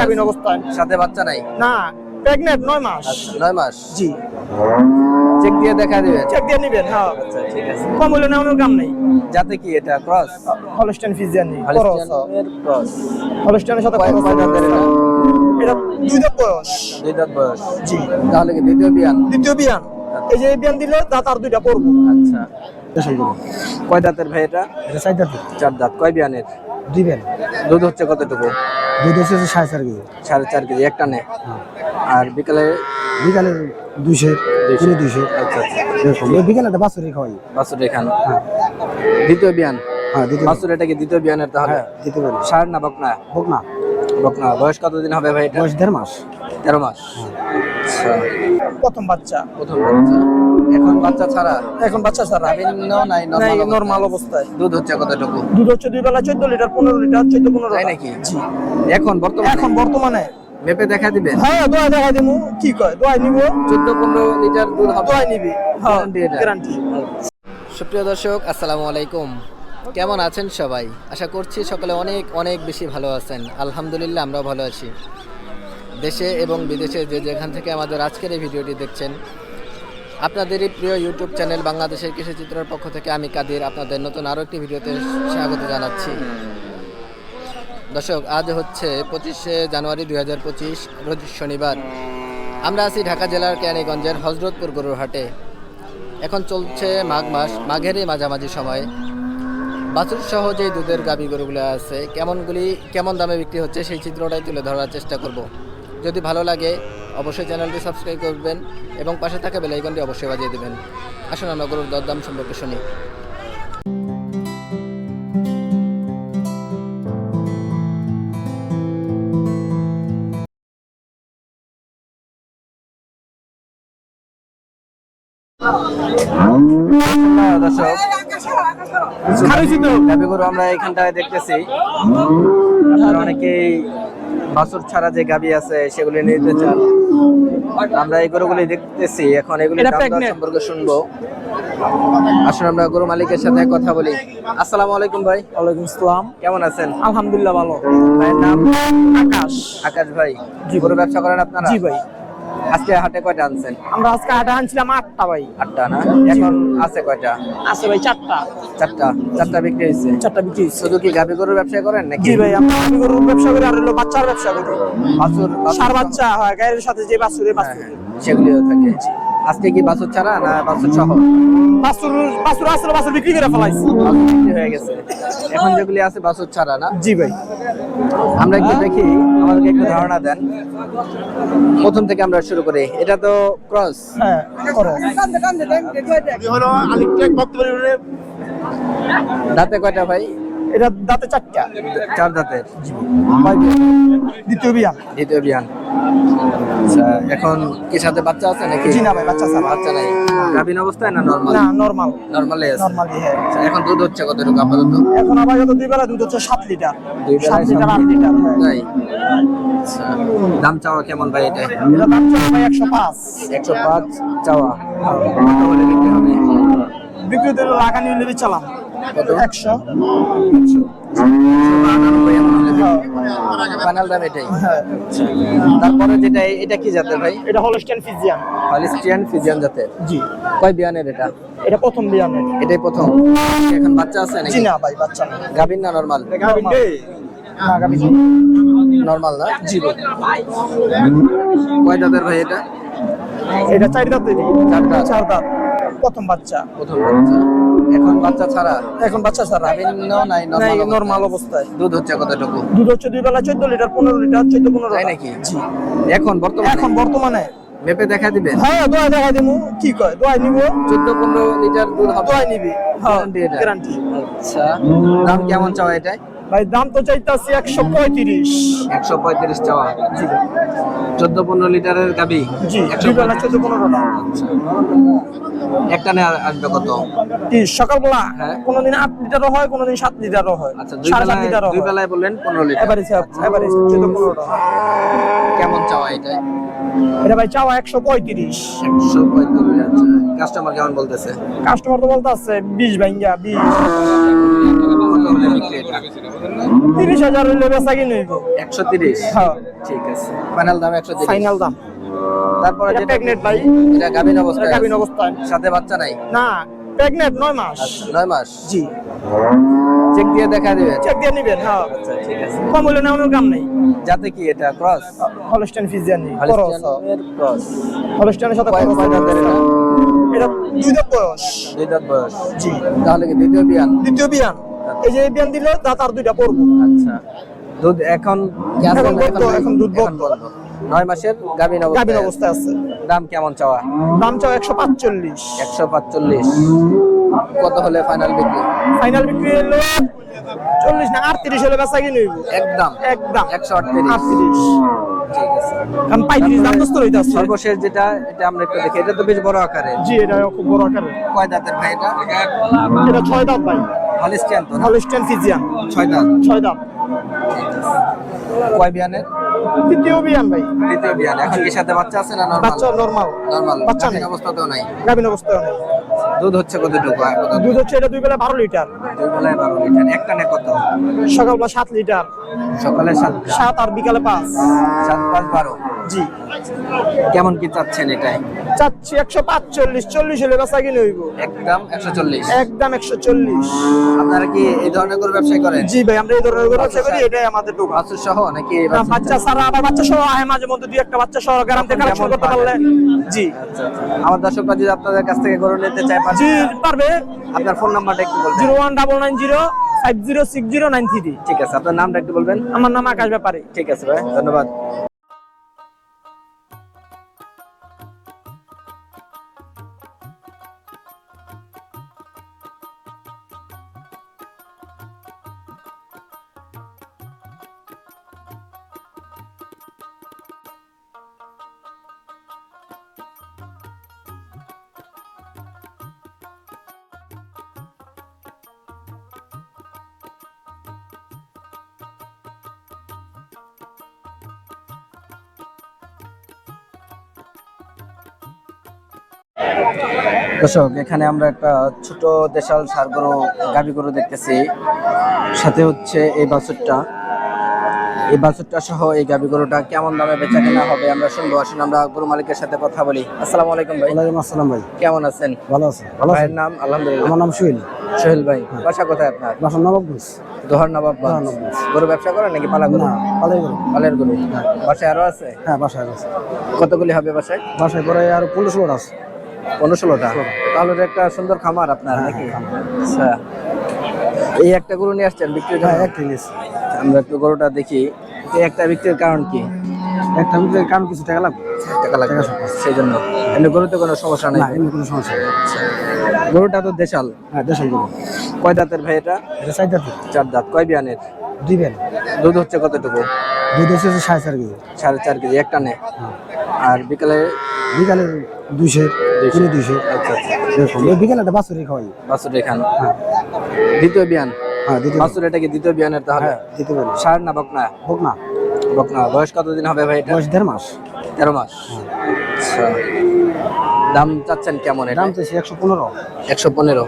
গাভীন অবস্থায় সাথে বাচ্চা নাই? না প্রেগনেন্ট নয় মাস। আচ্ছা নয় মাস? জি। চেক দিয়ে দেখা দিবেন? চেক দিয়ে নিবেন হ্যাঁ। আচ্ছা ঠিক আছে। কম হলে কাম নেই। যাতে কি এটা ক্রস হলস্টেন ফিজিয়ান হলিস্টিয়ানের ক্রস হলস্টেনের সাথে এটা? দুই দাঁত বয়স। দুই দাঁত বয়স। জি। তাহলে কি দ্বিতীয় বিয়ান? দ্বিতীয় বিয়ান। এই যে বিয়ান দিলে দাঁত আর দুইটা পড়ব। আচ্ছা। কয় দাঁতের ভাই এটা? এটা চার দাঁত। চার দাঁত। কয় বিয়ানের? দিবেন দুধ হচ্ছে কতটুকু? দুধ হচ্ছে সাড়ে চার কেজি। সাড়ে চার কেজি একটা নে আর বিকালে? বিকালে দুইশো কিলো দুইশো। আচ্ছা আচ্ছা। বিকালে তো বাছুরি খাওয়াই। বাছুর এখান দ্বিতীয় বিয়ান? হ্যাঁ দিতে বাছুর এটা কি দ্বিতীয় বিয়ানের তাহলে? হ্যাঁ দিতে পারি ষাট না বকনা? হোক না। বকনা। বয়স কতদিন হবে ভাই এটা? বয়স দেড় মাস। তেরো মাস। আচ্ছা। প্রথম বাচ্চা। প্রথম বাচ্চা। এখন বাচ্চা ছাড়া? এখন বাচ্চা ছাড়া। নাই নাই নরমাল অবস্থায়। দুধ হচ্ছে কতটুকু? দুধ হচ্ছে দুই বেলা চোদ্দ লিটার পনেরো লিটার চোদ্দ পনেরো তাই নাকি? জি। এখন বর্তমানে? এখন বর্তমানে। মেপে দেখা দিবেন? হ্যাঁ দোয়া দেখা দিমু। কি কয়? দোয়াই নিব। চোদ্দ পনেরো লিটার দুধ হবে। দোয়াই নিবি। হ্যাঁ গ্যারান্টি সুপ্রিয় দর্শক আসসালামু আলাইকুম। কেমন আছেন সবাই? আশা করছি সকলে অনেক অনেক বেশি ভালো আছেন। আলহামদুলিল্লাহ আমরাও ভালো আছি। দেশে এবং বিদেশে যে যেখান থেকে আমাদের আজকের এই ভিডিওটি দেখছেন আপনাদেরই প্রিয় ইউটিউব চ্যানেল বাংলাদেশের কৃষি চিত্রের পক্ষ থেকে আমি কাদির আপনাদের নতুন আরও একটি ভিডিওতে স্বাগত জানাচ্ছি। দর্শক, আজ হচ্ছে পঁচিশে জানুয়ারি দুই হাজার পঁচিশ, রোজ শনিবার। আমরা আছি ঢাকা জেলার কেরানীগঞ্জের হজরতপুর গরুর হাটে। এখন চলছে মাঘ মাস, মাঘেরই মাঝামাঝি সময়। বাছুর সহ যে দুধের গাবি গরুগুলো আছে, কেমনগুলি, কেমন দামে বিক্রি হচ্ছে সেই চিত্রটাই তুলে ধরার চেষ্টা করব। যদি ভালো লাগে অবশ্যই চ্যানেলটি সাবস্ক্রাইব করবেন এবং পাশে থাকা বেলাইকনটি অবশ্যই বাজিয়ে দেবেন। আসুন, আমরা গরুর দরদাম সম্পর্কে শুনি। আমরা এখানটায় দেখতেছি। আপনারা অনেকেই বাছুর ছাড়া যে গাবি আছে, সেগুলি নিতে চান। আমরা এই গরুগুলি দেখতেছি। এখন এগুলি। সম্পর্কে শুনব। আসুন আমরা গরু মালিকের সাথে কথা বলি। আসসালামু আলাইকুম ভাই। ওয়ালাইকুম আসসালাম। কেমন আছেন? আলহামদুলিল্লাহ ভালো। ভাইয়ের নাম? আকাশ। আকাশ ভাই। গরু ব্যবসা করেন আপনারা? জি ভাই। আজকে হাটে কয়টা আনছেন? আমরা আজকে হাটে আনছিলাম আটটা ভাই। আটটা না? এখন আছে কয়টা? আছে ভাই চারটা। চারটা। চারটা বিক্রি হয়েছে? চারটা বিক্রি হয়েছে। শুধু কি গাভী গরুর ব্যবসা করেন নাকি? জি ভাই আমরা গাভী গরুর ব্যবসা করি আর হলো বাচ্চার ব্যবসা করি। বাছুর সার বাচ্চা হয় গায়ের সাথে যে বাছুরে বাছুর। সেগুলিও থাকে। আজকে কি বাছুর ছাড়া না বাছুর সহ? বাছুর বাছুর আসলে বাছুর বিক্রি করে ফেলাইছি। বিক্রি হয়ে গেছে। এখন যেগুলি আছে বাছুর ছাড়া না? জি ভাই। আমরা একটু দেখি আমাদেরকে একটু ধারণা দেন। প্রথম থেকে আমরা শুরু করি। এটা তো ক্রস। হ্যাঁ করো। দাঁতে কয়টা ভাই? এটা দাঁতে চারটা। চার দাঁতের। দ্বিতীয় বিয়া দ্বিতীয় বিয়ান। আচ্ছা এখন কি সাথে বাচ্চা আছে নাকি? জি না ভাই বাচ্চা ছাড়া বাচ্চা নাই? গাভীন অবস্থায় না নরমাল না নর্মাল নরমালি আছে। নর্মালি হ্যাঁ। আচ্ছা, এখন দুধ হচ্ছে কতটুকু আপাতত? এখন যত দুই বেলা দুধ হচ্ছে সাত লিটার। দুই সাত বেলায় লিটার সাত আট লিটার হ্যাঁ। তাই? আচ্ছা দাম চাওয়া কেমন ভাই এটা? এটা দাম চলে ভাই একশো পাঁচ। একশো পাঁচ চাওয়া। কত হলে বিক্রি হবে? বিক্রি দিল লাগানি হলে চালাম কত? একশো। ফাইনাল দাম এটাই। হ্যাঁ। তারপরে যেটা এটা কি জাতের ভাই? এটা হলস্টেন ফিজিয়ান হলিস্টিয়ান ফিজিয়ান জাতের? জি। কয় বিয়ানের এটা? এটা প্রথম বিয়ানের। এটাই প্রথম। এখন বাচ্চা আছে জি নাকি না ভাই বাচ্চা না গাভীর না নরমাল? না, গাভী নরমাল না? জি কয় দাঁতের ভাই এটা? এটা চার দাঁতের চার দাঁত। চার দাঁত। প্রথম বাচ্চা। প্রথম বাচ্চা। এখন বাচ্চা ছাড়া? এখন বাচ্চা ছাড়া। ভিন্ন নাই নাই নরমাল অবস্থায়। দুধ হচ্ছে কতটুকু? দুধ হচ্ছে দুই বেলা চোদ্দ লিটার পনেরো লিটার চোদ্দ পনেরো তাই নাকি? জি। এখন বর্তমানে? এখন বর্তমানে। মেপে দেখা দিবেন? হ্যাঁ দোয়া দেখা দিমু। কি কয়? দোয়াই নিব। চোদ্দ পনেরো লিটার দুধ হবে। দোয়াই নিবি। হ্যাঁ গ্যারান্টি আচ্ছা দাম কেমন চাওয়া এটাই ভাই দাম তো চাইতাছি একশো পঁয়ত্রিশ। একশো পঁয়ত্রিশ চাওয়া। চোদ্দ পনেরো লিটারের গাবি? চোদ্দ পনেরোটা একটা নেওয়া আসবে কত? কি সকালবেলা হ্যাঁ। কোনোদিন আট লিটারও হয় কোনোদিন সাত লিটারও হয়। আচ্ছা দুই বেলায় লিটারও দুই বেলায় বললেন পনেরো লিটার। এবারে এবারে চোদ্দ পনেরোটা কেমন চাওয়া এটাই? এটা ভাই চাওয়া একশো পঁয়ত্রিশ। একশো পঁয়ত্রিশ আচ্ছা। কাস্টমার কেমন বলতেছে? কাস্টমার তো বলতে আছে বিশ ভাঙ্গা বিশ। হলে হলে বিক্রি এটা তিরিশ হাজার হইলে বেচা কিনে একশো তিরিশ? হ্যাঁ। ঠিক আছে। ফাইনাল দাম একশো ফাইনাল দাম। তারপরে প্রেগনেন্ট ভাই। এটা এটা গাভীন আছে। অবস্থায় সাথে বাচ্চা নাই? না প্রেগনেন্ট নয় মাস। নয় মাস? জি। চেক দিয়ে দেখা দিবেন। চেক দিয়ে নিবেন হ্যাঁ। আচ্ছা ঠিক আছে। কম হলে নেওয়ানোর কাম নেই। যাতে কি এটা ক্রস হলস্টাইন ফিজিয়ান হলিস্টিয়ানের ক্রস হলস্টাইনের সাথে কয় কয় দাঁতের এটা? এটা দুই দাঁত বয়স। দুই দাঁত বয়স। জি। তাহলে কি দ্বিতীয় বিয়ান? দ্বিতীয় বিয়ান। এই যে বিয়ান দিলে দাঁত আর দুইটা পড়ব আচ্ছা। দুধ এখন এখন বন্ধ, এখন দুধ বন্ধ। নয় মাসের গাভীন গাভীন অবস্থায় আছে। দাম কেমন চাওয়া? দাম চাও একশো পাঁচচল্লিশ। একশো পাঁচচল্লিশ। কত হলে ফাইনাল বিক্রি? ফাইনাল বিক্রি হলো চল্লিশ না আটত্রিশ হলে বেচা কিনে একদম। একদম। একশো আটত্রিশ। আটত্রিশ। কারণ পঁয়ত্রিশ দাম দোস্ত হইতে আসছে সর্বশেষ যেটা এটা আমরা একটু দেখি। এটা তো বেশ বড় আকারে জি এটা খুব বড় আকারের। কয় দাঁতের ভাই এটা? এটা ছয় দাঁত ভাই। হলিস্টিয়ান তো না? Holstein Friesian. ছয় দাঁত ছয় দাঁত কয় বিয়ানের? তৃতীয় বিয়ান ভাই। তৃতীয় বিয়ান। এখন কি সাথে বাচ্চা আছে না নরমাল বাচ্চা নর্মাল নরমাল বাচ্চা নেই। অবস্থাতেও নাই? গাভীন অবস্থায় নেই। দুধ হচ্ছে কতটুকু? দুধ হচ্ছে এটা দুই বেলা বারো লিটার। দুই বেলায় বারো লিটার। একটা নে কত? সকালবেলা সাত লিটার। সকালে সাত। সাত আর বিকালে পাঁচ। সাত পাঁচ বারো। জি। কেমন কি চাচ্ছেন এটাই? চাচ্ছি একশো পাঁচচল্লিশ চল্লিশ হলে বেচা কিনে হইব। একদম একশো চল্লিশ। একদম একশো চল্লিশ। আপনারা কি এই ধরনের করে করেন? জি ভাই আমরা এই ধরনের গরু ব্যবসা করি এটাই আমাদের টোকা সহ নাকি বাচ্চা সারা আবার বাচ্চা সহ আহে মাঝে মধ্যে দুই একটা বাচ্চা সহ গ্রাম থেকে কালেকশন করতে পারলে। জি। আচ্ছা, আচ্ছা। আমার দর্শকরা যদি আপনাদের কাছ থেকে গরু নিতে চায় পারবে? জি পারবে? আপনার ফোন নাম্বারটা একটু বলবেন। Zero one double nine zero five zero six zero nine three. ঠিক আছে আপনার নামটা একটু বলবেন? আমার নাম আকাশ ব্যাপারে। ঠিক আছে ভাই ধন্যবাদ। দর্শক এখানে আমরা একটা ছোট দেশাল সার গরু গাভী গরু দেখতেছি। সাথে হচ্ছে এই বাছুরটা। এই বাছুরটা সহ এই গাভী গরুটা কেমন দামে বেচা কেনা হবে আমরা শুনব। আসুন আমরা গরু মালিকের সাথে কথা বলি। আসসালামু আলাইকুম ভাই। ওয়ালাইকুম আসসালাম ভাই। কেমন আছেন? ভালো আছে ভালো আছে। ভাইয়ের নাম? আলহামদুলিল্লাহ। আমার নাম সুহেল। সোহেল ভাই বাসা কোথায় আপনার? বাসার নবাবগঞ্জ দোহর নবাব দোহার নবাবগঞ্জ। গরু। ব্যবসা করেন নাকি পালা গরু? না পালাই গরু। পালের গরু। বাসায় আরও আছে? হ্যাঁ বাসায় আছে। কতগুলি হবে বাসায়? বাসায় পরে আর পনেরো ষোলোটা আছে। পনেরো ষোলোটা। তাহলে একটা সুন্দর খামার আপনার হ্যাঁ, নাকি? আচ্ছা। এই একটা গরু নিয়ে আসছেন বিক্রির হ্যাঁ জন্য একটা নিয়েছি। আমরা একটু গরুটা দেখি। এই একটা বিক্রির কারণ কি? একটা ভিতরে কারণ কিছু টাকা লাগবে টাকা লাগে টাকা সমস্যা। সেই জন্য এমনি গরুতে কোনো সমস্যা নাই? এমনি কোনো সমস্যা নেই। গরুটা তো দেশাল। হ্যাঁ দেশের গরু। কয় দাঁতের ভাই এটা? এটা চার দাঁত। চার দাঁত। কয় বিয়ানের? দিবেন দুধ হচ্ছে কতটুকু? দুধ হচ্ছে সাড়ে চার কেজি। সাড়ে চার কেজি একটা নে। হ্যাঁ। আর বিকালে? বিকালে দুইশো। কুড়ি দুইশো আচ্ছা আচ্ছা। এরকম। এই বিকালে একটা বাছুরি খাওয়াই। বাছুর এখান। হ্যাঁ। দ্বিতীয় বিয়ান। হ্যাঁ পারি। বাছুর এটা কি দ্বিতীয় বিয়ানের তাহলে? হ্যাঁ দিতে পারি সার না বকনা? হোক না বকনা। বয়স কতদিন হবে ভাই এটা? বয়স দেড় মাস। তেরো মাস। আচ্ছা। দাম চাচ্ছেন কেমন এটা? দাম একশো পনেরো। একশো পনেরো।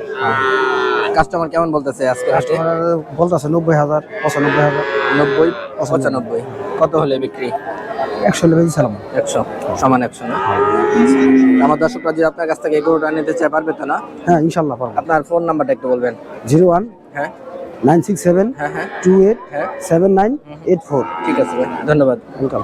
কাস্টমার কেমন বলতেছে আজকে কাস্টমার বলতেছে নব্বই হাজার পঁচানব্বই হাজার। নব্বই পঁচানব্বই। কত হলে বিক্রি? একশো লেভেল ছিলাম একশো সমান একশো না? আমার দর্শকরা যদি আপনার কাছ থেকে এই গরুটা নিতে চায় পারবে তো না? হ্যাঁ ইনশাল্লাহ পারব। আপনার ফোন নাম্বারটা একটু বলবেন। জিরো ওয়ান হ্যাঁ। নাইন সিক্স সেভেন হ্যাঁ হ্যাঁ। টু এইট হ্যাঁ। Seven nine eight four. ঠিক আছে ভাই ধন্যবাদ। ওয়েলকাম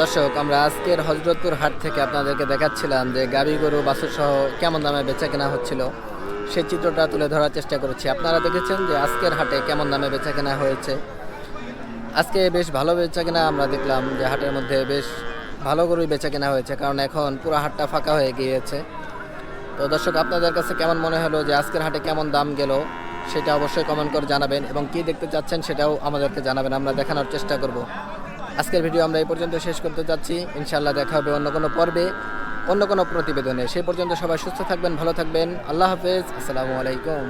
দর্শক, আমরা আজকের হজরতপুর হাট থেকে আপনাদেরকে দেখাচ্ছিলাম যে গাবি গরু, বাছুর সহ কেমন দামে বেচা কেনা হচ্ছিল। সেই চিত্রটা তুলে ধরার চেষ্টা করেছি। আপনারা দেখেছেন যে আজকের হাটে কেমন দামে বেচা কেনা হয়েছে। আজকে বেশ ভালো বেচা কেনা আমরা দেখলাম যে হাটের মধ্যে বেশ ভালো গরুই বেচা কেনা হয়েছে, কারণ এখন পুরো হাটটা ফাঁকা হয়ে গিয়েছে। তো দর্শক, আপনাদের কাছে কেমন মনে হলো যে আজকের হাটে কেমন দাম গেল, সেটা অবশ্যই কমেন্ট করে জানাবেন, এবং কি দেখতে চাচ্ছেন সেটাও আমাদেরকে জানাবেন। আমরা দেখানোর চেষ্টা করব। আজকের ভিডিও আমরা এই পর্যন্ত শেষ করতে যাচ্ছি। ইনশাআল্লাহ দেখা হবে অন্য কোনো পর্বে, অন্য কোনো প্রতিবেদনে। সেই পর্যন্ত সবাই সুস্থ থাকবেন, ভালো থাকবেন। আল্লাহ হাফেজ। আসসালামু আলাইকুম।